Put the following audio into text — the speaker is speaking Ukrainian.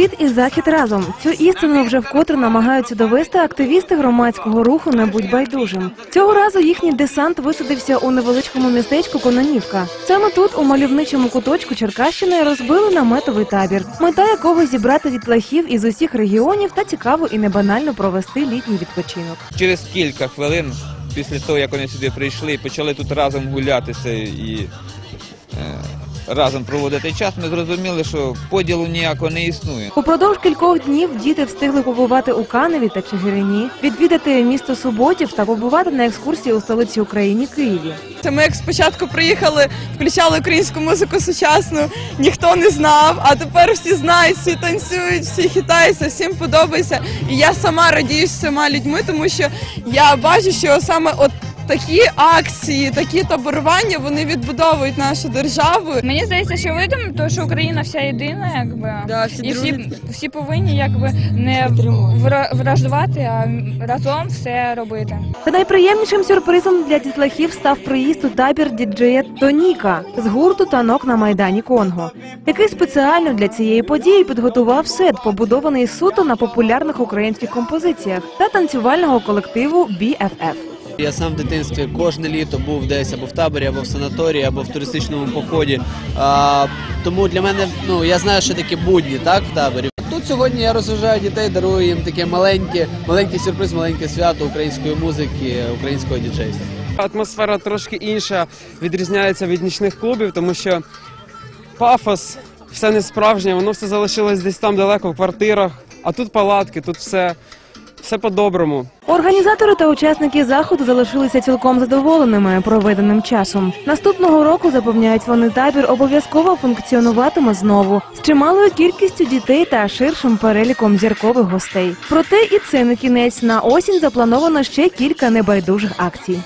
Схід і захід разом. Цю істину вже вкотре намагаються довести активісти громадського руху не будь байдужим. Цього разу їхній десант висадився у невеличкому містечку Кононівка. Саме тут, у мальовничому куточку Черкащини, розбили наметовий табір, мета якого зібрати дітлахів із усіх регіонів та цікаво і небанально провести літній відпочинок. Через кілька хвилин після того, як вони сюди прийшли почали тут разом гулятися і разом проводити час, ми зрозуміли, що поділу ніякого не існує. Упродовж кількох днів діти встигли побувати у Каневі та Чигирині, відвідати місто Суботів та побувати на екскурсії у столиці України Києві. Це ми як спочатку приїхали, включали українську музику сучасну, ніхто не знав, а тепер всі знають, всі танцюють, всі хитаються, всім подобається. І я сама радію з всіма людьми, тому що я бачу, що саме от такі акції, такі таборування вони відбудовують нашу державу. Мені здається, що видимо, тому що Україна вся єдина, якби Да, всі і всі, всі повинні якби не вра- враждувати, а разом все робити. Та найприємнішим сюрпризом для дітлахів став приїзд у табір діджея Тоніка з гурту танок на майдані Конго, який спеціально для цієї події підготував сет, побудований суто на популярних українських композиціях та танцювального колективу BFF. Я сам в дитинстві кожне літо був десь або в таборі, або в санаторії, або в туристичному поході. А, тому для мене ну я знаю, що таке будні, так в таборі. Тут сьогодні я розважаю дітей, дарую їм таке маленьке, маленький сюрприз, маленьке свято української музики, українського діджейства. Атмосфера трошки інша відрізняється від нічних клубів, тому що пафос, все не справжнє, воно все залишилось десь там далеко в квартирах, а тут палатки, тут все, все по-доброму. Організатори та учасники заходу залишилися цілком задоволеними проведеним часом. Наступного року запевняють вони табір обов'язково функціонуватиме знову з чималою кількістю дітей та ширшим переліком зіркових гостей. Проте і це не кінець на осінь заплановано ще кілька небайдужих акцій.